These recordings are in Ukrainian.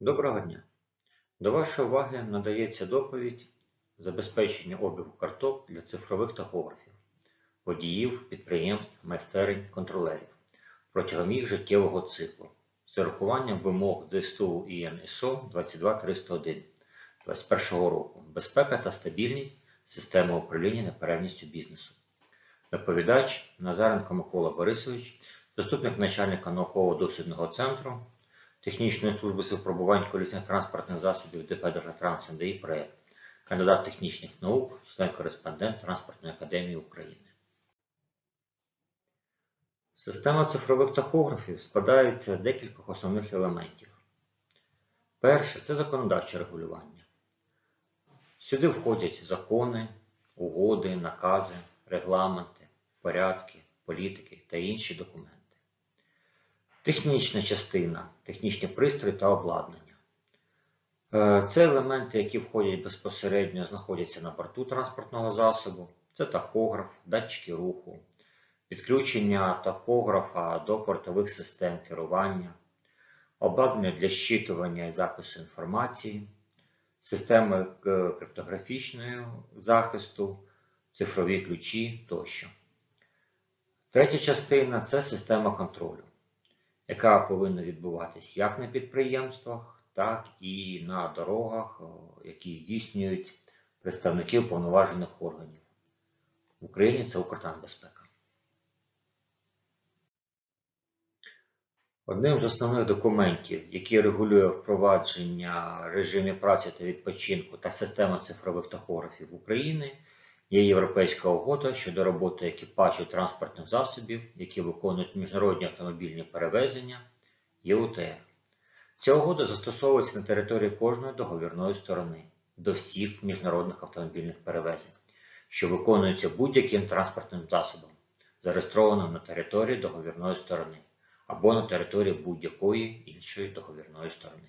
Доброго дня! До вашої уваги надається доповідь забезпечення обігу карток для цифрових тахографів, водіїв, підприємств, майстерень, контролерів протягом їх життєвого циклу з урахуванням вимог ДСТУ ІН ІСО 22301 2021 року безпека та стабільність системи управління неперервністю бізнесу. Доповідач Назаренко Микола Борисович, заступник начальника науково-дослідного центру Технічної служби з випробувань колісних транспортних засобів ДП «Держатранс НДІ проєкт, кандидат технічних наук, член-кореспондент Транспортної академії України. Система цифрових тахографів складається з декількох основних елементів. Перше це законодавче регулювання. Сюди входять закони, угоди, накази, регламенти, порядки, політики та інші документи. Технічна частина, технічні пристрої та обладнання. Е, Це елементи, які входять безпосередньо, знаходяться на борту транспортного засобу. Це тахограф, датчики руху, підключення тахографа до портових систем керування, обладнання для щитування і запису інформації, системи е, криптографічного захисту, цифрові ключі тощо. Третя частина це система контролю яка повинна відбуватись як на підприємствах, так і на дорогах, які здійснюють представники уповноважених органів. В Україні це Укртрансбезпека. Одним з основних документів, який регулює впровадження режимів праці та відпочинку та системи цифрових тахографів України, Є Європейська угода щодо роботи екіпажів транспортних засобів, які виконують міжнародні автомобільні перевезення ЄУТР. Ця угода застосовується на території кожної договірної сторони до всіх міжнародних автомобільних перевезень, що виконуються будь-яким транспортним засобом, зареєстрованим на території договірної сторони або на території будь-якої іншої договірної сторони.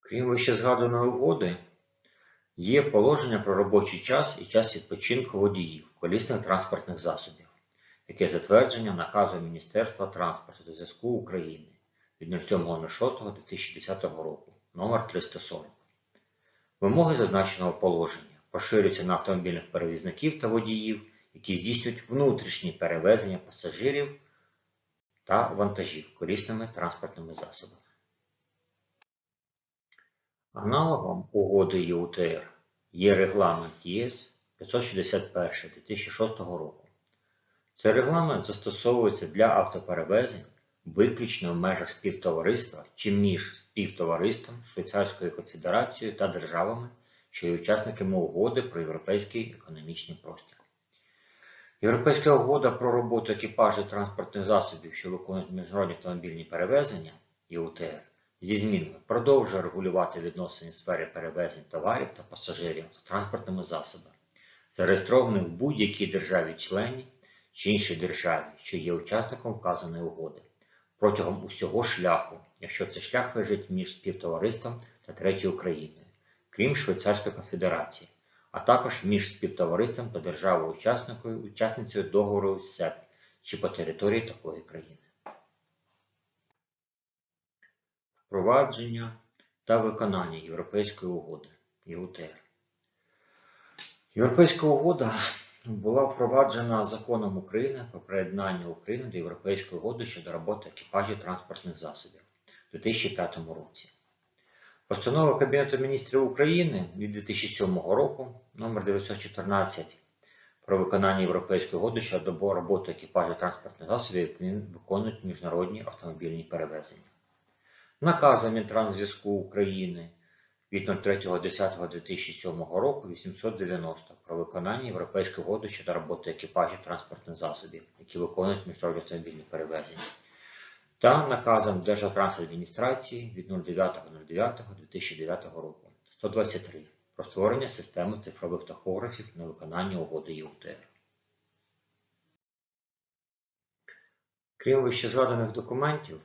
Крім вище згаданої угоди, Є положення про робочий час і час відпочинку водіїв колісних транспортних засобів, яке затвердження наказу Міністерства транспорту та зв'язку України від 07.06.2010 року номер 340 Вимоги зазначеного положення поширюються на автомобільних перевізників та водіїв, які здійснюють внутрішні перевезення пасажирів та вантажів колісними транспортними засобами. Аналогом угоди ЄУТР є регламент ЄС 561 2006 року. Цей регламент застосовується для автоперевезень виключно в межах співтовариства чи між співтовариством Швейцарською конфедерацією та державами, що є учасниками угоди про європейський економічний простір. Європейська угода про роботу екіпажів транспортних засобів, що виконують міжнародні автомобільні перевезення ЄУТР, зі змінами продовжує регулювати відносини в сфері перевезень товарів та пасажирів транспортними засобами, зареєстрованих в будь-якій державі-члені чи іншій державі, що є учасником вказаної угоди, протягом усього шляху, якщо цей шлях лежить між співтовариством та третьою країною, крім Швейцарської конфедерації, а також між співтовариством та державою-учасницею учасницею договору СЕП чи по території такої країни. Впровадження та виконання Європейської угоди ЄУТР. Європейська угода була впроваджена законом України про приєднання України до Європейської угоди щодо роботи екіпажів транспортних засобів у 2005 році. Постанова Кабінету міністрів України від 2007 року номер 914 про виконання Європейської угоди щодо роботи екіпажів транспортних засобів, які виконують міжнародні автомобільні перевезення наказом Мінтрансзв'язку України від 03.10.2007 року 890 про виконання Європейської угоди щодо роботи екіпажів транспортних засобів, які виконують міжнародні автомобільні перевезення, та наказом Державтрансадміністрації від 09.09.2009 року 123 про створення системи цифрових тахографів на виконання угоди ЄУТР. Крім вищезгаданих документів,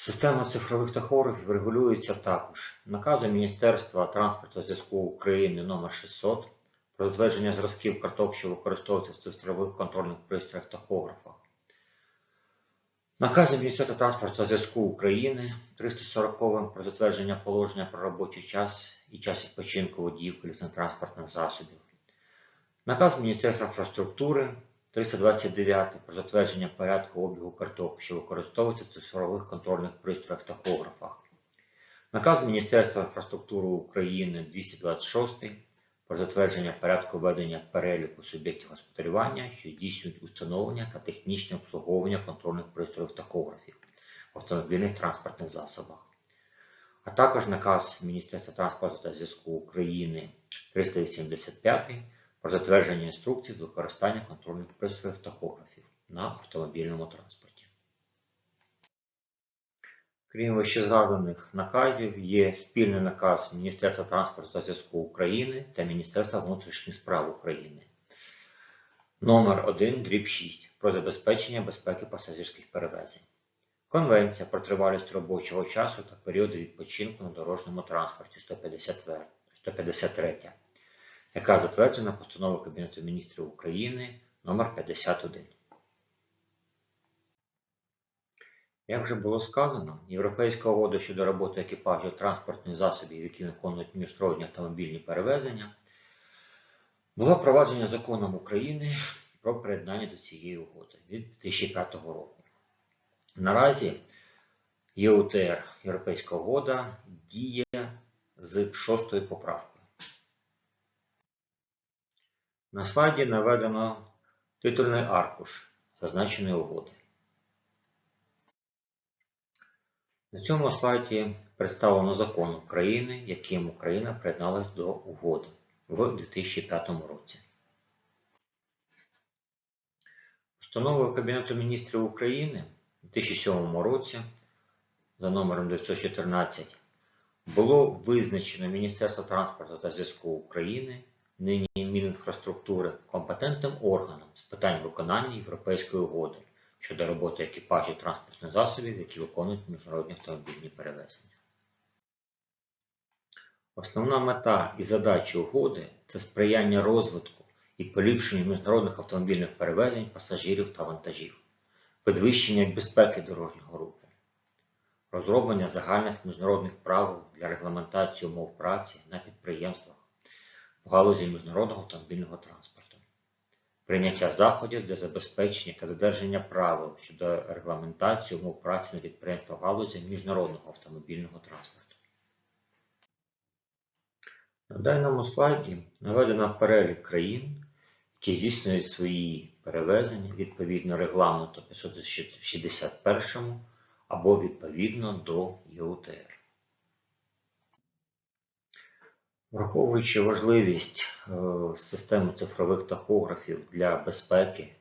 Система цифрових тахографів регулюється також наказом Міністерства транспорту зв'язку України номер 600 про затвердження зразків карток, що використовуються в цифрових контрольних пристроях тахографах. Наказом Міністерства транспорту зв'язку України 340 про затвердження положення про робочий час і час відпочинку водіїв колісно-транспортних засобів. Наказ Міністерства інфраструктури 329 про затвердження порядку обігу карток, що використовуються в цифрових контрольних пристроях тахографах. Наказ Міністерства інфраструктури України 226 про затвердження порядку ведення переліку суб'єктів господарювання, що здійснюють установлення та технічне обслуговування контрольних пристроїв тахографів в автомобільних транспортних засобах. А також наказ Міністерства транспорту та зв'язку України 385 про затвердження інструкцій з використання контрольних пристроїв тахографів на автомобільному транспорті. Крім вищезгаданих наказів, є спільний наказ Міністерства транспорту та зв'язку України та Міністерства внутрішніх справ України номер 1 дріб 6 про забезпечення безпеки пасажирських перевезень. Конвенція про тривалість робочого часу та періоди відпочинку на дорожньому транспорті 153, яка затверджена постановою Кабінету міністрів України номер 51. Як вже було сказано, Європейська угода щодо роботи екіпажів транспортних засобів, які виконують міжнародні автомобільні перевезення, була впроваджена законом України про приєднання до цієї угоди від 2005 року. Наразі ЄУТР Європейська угода діє з шостою поправкою. На слайді наведено титульний аркуш зазначеної угоди. На цьому слайді представлено закон України, яким Україна приєдналась до угоди в 2005 році. Постановою Кабінету міністрів України у 2007 році за номером 914 було визначено Міністерство транспорту та зв'язку України, нині Мінінфраструктури, компетентним органом з питань виконання Європейської угоди щодо роботи екіпажів транспортних засобів, які виконують міжнародні автомобільні перевезення. Основна мета і задача угоди це сприяння розвитку і поліпшенню міжнародних автомобільних перевезень пасажирів та вантажів, підвищення безпеки дорожнього руху, розроблення загальних міжнародних правил для регламентації умов праці на підприємствах галузі міжнародного автомобільного транспорту, прийняття заходів для забезпечення та додержання правил щодо регламентації умов праці на підприємствах галузі міжнародного автомобільного транспорту. На даному слайді наведено перелік країн, які здійснюють свої перевезення відповідно регламенту 561 або відповідно до ЄУТР. Враховуючи важливість е, системи цифрових тахографів для безпеки,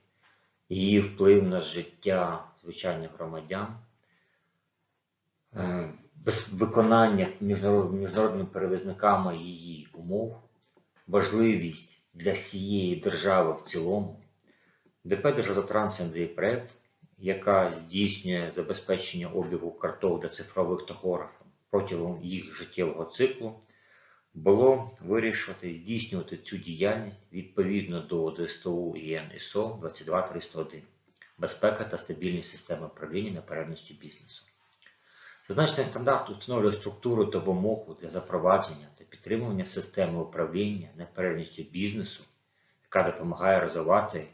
її вплив на життя звичайних громадян, е, виконання міжнародними перевізниками її умов, важливість для всієї держави в цілому, ДП «Державтотранс НДІ проект, яка здійснює забезпечення обігу карток для цифрових тахографів протягом їх життєвого циклу, було вирішувати здійснювати цю діяльність відповідно до ДСТУ ІН ІСО 22301 безпека та стабільність системи управління неперервністю бізнесу. Зазначений стандарт установлює структуру та вимогу для запровадження та підтримування системи управління неперервністю бізнесу, яка допомагає розвивати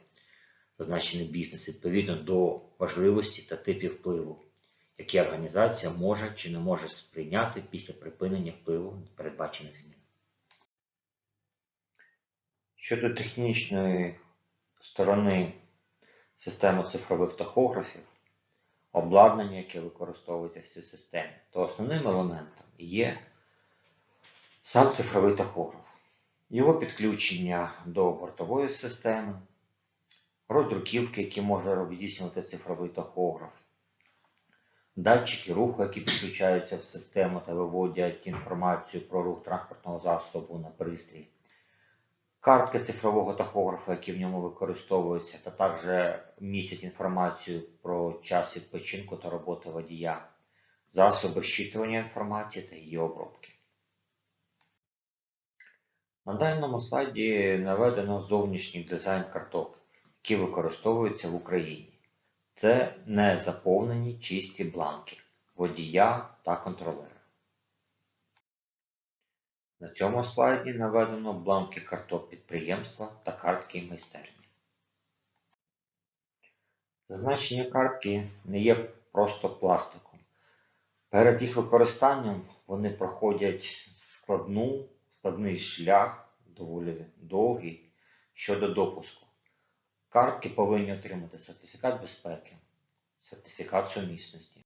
зазначений бізнес відповідно до важливості та типів впливу, які організація може чи не може сприйняти після припинення впливу передбачених змін. Щодо технічної сторони системи цифрових тахографів, обладнання, яке використовується в цій системі, то основним елементом є сам цифровий тахограф, його підключення до бортової системи, роздруківки, які може здійснювати цифровий тахограф, датчики руху, які підключаються в систему та виводять інформацію про рух транспортного засобу на пристрій, картки цифрового тахографа, які в ньому використовуються, та також містять інформацію про час відпочинку та роботи водія, засоби щитування інформації та її обробки. На даному слайді наведено зовнішній дизайн карток, які використовуються в Україні. Це не заповнені чисті бланки водія та контролера. На цьому слайді наведено бланки карток підприємства та картки майстерні. Зазначені картки не є просто пластиком. Перед їх використанням вони проходять складну, складний шлях, доволі довгий щодо допуску. Картки повинні отримати сертифікат безпеки, сертифікат сумісності,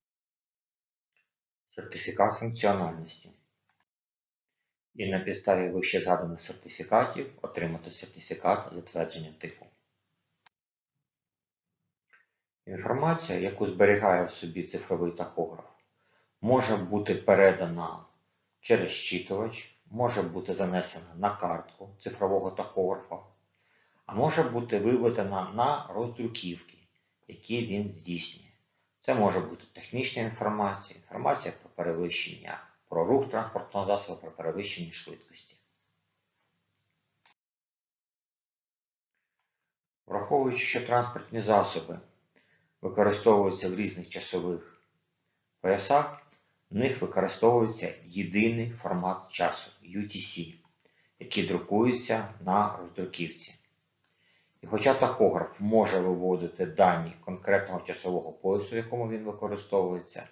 сертифікат функціональності. І на підставі вище згаданих сертифікатів отримати сертифікат затвердження типу. Інформація, яку зберігає в собі цифровий тахограф, може бути передана через щитувач, може бути занесена на картку цифрового тахографа, а може бути виведена на роздруківки, які він здійснює. Це може бути технічна інформація, інформація про перевищення, про рух транспортного засобу, про перевищення швидкості. Враховуючи, що транспортні засоби використовуються в різних часових поясах, в них використовується єдиний формат часу UTC, який друкується на роздруківці. Хоча тахограф може виводити дані конкретного часового поясу, в якому він використовується,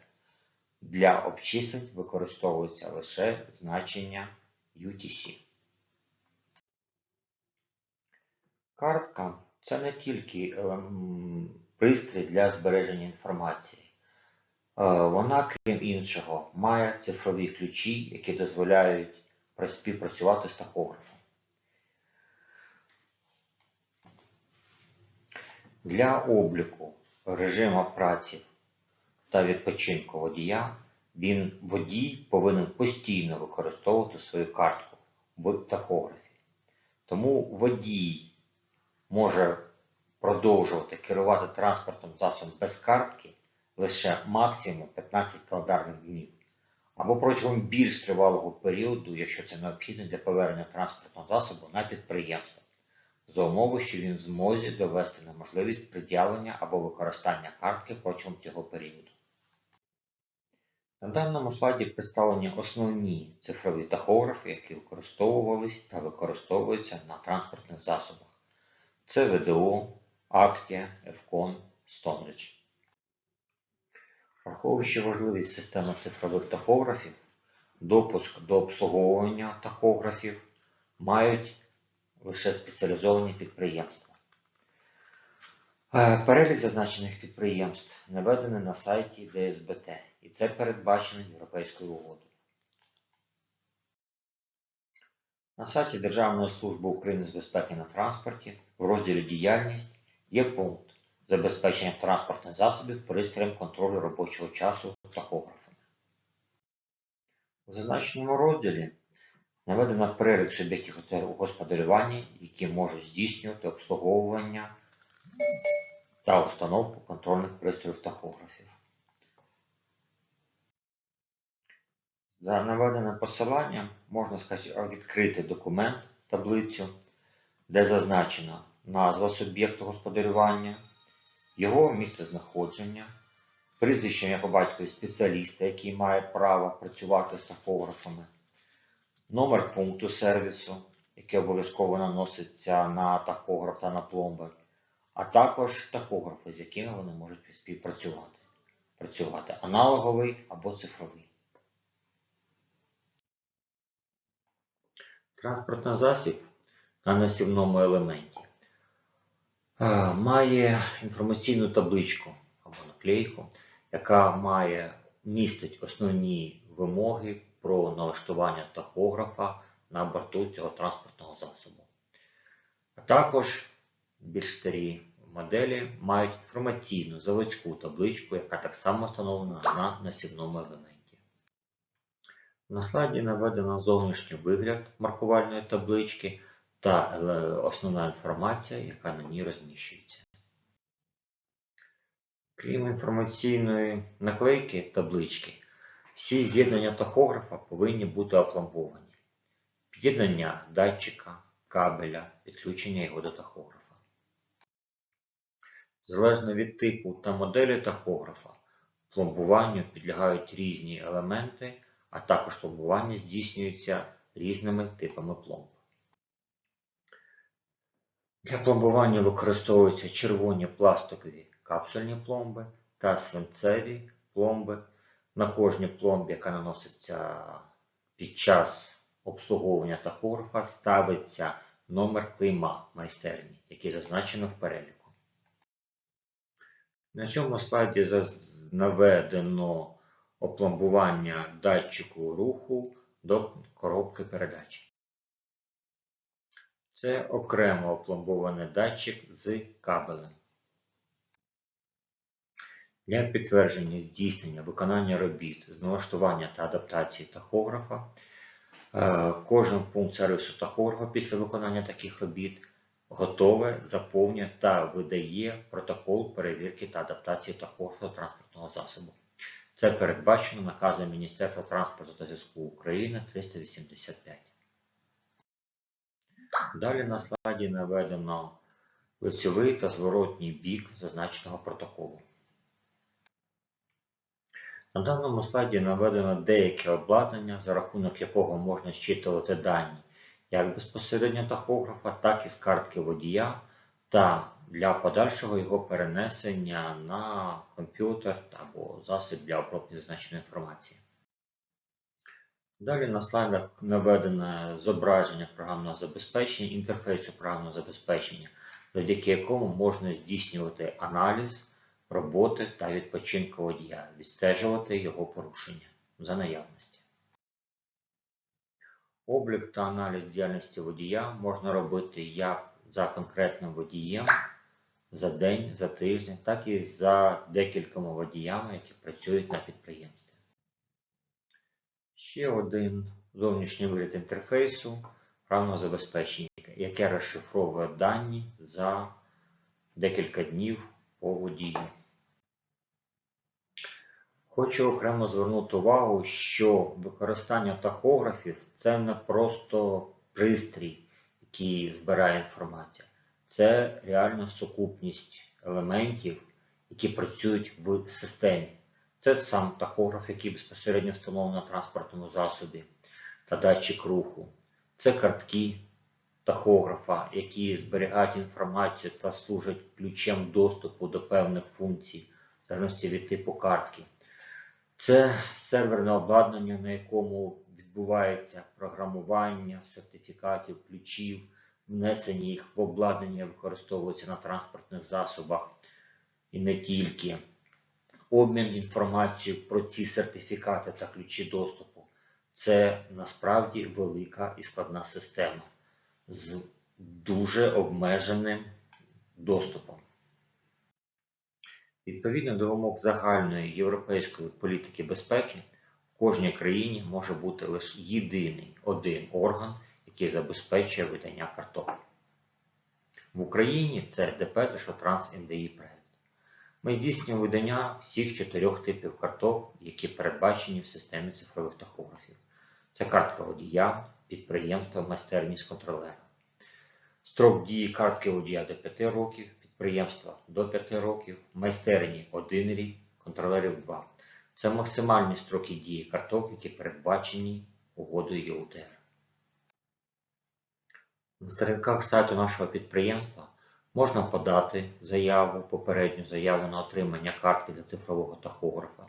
для обчислень використовується лише значення UTC. Картка це не тільки ем, пристрій для збереження інформації. Е, Вона, крім іншого, має цифрові ключі, які дозволяють співпрацювати з тахографом. Для обліку режиму праці та відпочинку водія він водій повинен постійно використовувати свою картку в тахографі. Тому водій може продовжувати керувати транспортним засобом без картки лише максимум 15 календарних днів або протягом більш тривалого періоду, якщо це необхідно для повернення транспортного засобу на підприємство, за умови, що він змозі довести неможливість пред'явлення або використання картки протягом цього періоду. На даному слайді представлені основні цифрові тахографи, які використовувались та використовуються на транспортних засобах. Це ВДО, Актія, Евкон, Stoneridge. Враховуючи важливість системи цифрових тахографів, допуск до обслуговування тахографів мають лише спеціалізовані підприємства. Е, Перелік зазначених підприємств наведений на сайті ДСБТ, і це передбачено Європейською угодою. На сайті Державної служби України з безпеки на транспорті в розділі Діяльність є пункт забезпечення транспортних засобів пристроєм контролю робочого часу тахографами. У зазначеному розділі наведено перелік суб'єктів господарювання, які можуть здійснювати обслуговування та установку контрольних пристроїв тахографів. За наведеним посиланням можна відкрити документ, таблицю, де зазначена назва суб'єкту господарювання, його місце знаходження, прізвище по батькові спеціаліста, який має право працювати з тахографами, номер пункту сервісу, який обов'язково наноситься на тахограф та на пломби, а також тахографи, з якими вони можуть співпрацювати. Працювати аналоговий або цифровий. Транспортний засіб на насівному елементі е, має інформаційну табличку або наклейку, яка має містить основні вимоги про налаштування тахографа на борту цього транспортного засобу. А також більш старі моделі мають інформаційну заводську табличку, яка так само встановлена на насівному елементі. На слайді наведено зовнішній вигляд маркувальної таблички та е, основна інформація, яка на ній розміщується. Крім інформаційної наклейки таблички, всі з'єднання тахографа повинні бути опломбовані. Під'єднання датчика, кабеля, підключення його до тахографа. Залежно від типу та моделі тахографа, пломбуванню підлягають різні елементи, а також пломбування здійснюється різними типами пломб. Для пломбування використовуються червоні пластикові капсульні пломби та свинцеві пломби. На кожній пломбі, яка наноситься під час обслуговування тахографа, ставиться номер клейма майстерні, який зазначено в переліку. На цьому слайді наведено опломбування датчику руху до коробки передач. Це окремо опломбований датчик з кабелем. Для підтвердження здійснення виконання робіт з налаштування та адаптації тахографа е, кожен пункт сервісу тахографа після виконання таких робіт готове, заповнює та видає протокол перевірки та адаптації тахографа транспортного засобу. Це передбачено наказом Міністерства транспорту та зв'язку України 385. Далі на слайді наведено лицьовий та зворотній бік зазначеного протоколу. На даному слайді наведено деяке обладнання, за рахунок якого можна зчитувати дані як безпосередньо тахографа, так і з картки водія, та для подальшого його перенесення на комп'ютер або засіб для обробки зазначеної інформації. Далі на слайдах наведено зображення програмного забезпечення, інтерфейсу програмного забезпечення, завдяки якому можна здійснювати аналіз роботи та відпочинку водія, відстежувати його порушення за наявності. Облік та аналіз діяльності водія можна робити як за конкретним водієм за день, за тиждень, так і за декількома водіями, які працюють на підприємстві. Ще один зовнішній вигляд інтерфейсу програмного забезпечення, яке розшифровує дані за декілька днів по водію. Хочу окремо звернути увагу, що використання тахографів це не просто пристрій, який збирає інформацію. Це реальна сукупність елементів, які працюють в системі. Це сам тахограф, який безпосередньо встановлено на транспортному засобі та датчик руху. Це картки тахографа, які зберігають інформацію та служать ключем доступу до певних функцій, в залежності від типу картки. Це серверне обладнання, на якому відбувається програмування сертифікатів, ключів, внесення їх в обладнання використовується на транспортних засобах і не тільки. Обмін інформацією про ці сертифікати та ключі доступу це насправді велика і складна система з дуже обмеженим доступом. Відповідно до вимог загальної європейської політики безпеки, в кожній країні може бути лише єдиний один орган, який забезпечує видання карток. В Україні це ДП Держатранс НДІ проект. Ми здійснюємо видання всіх чотирьох типів карток, які передбачені в системі цифрових тахографів. Це картка водія, підприємства, майстерні з контролера. Строк дії картки водія до 5 років, підприємства до 5 років, майстерні 1 рік, контролерів 2. Це максимальні строки дії карток, які передбачені угодою ЄУТР. На сторінках сайту нашого підприємства можна подати заяву, попередню заяву на отримання картки для цифрового тахографа.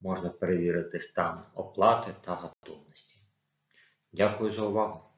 Можна перевірити стан оплати та готовності. Дякую за увагу!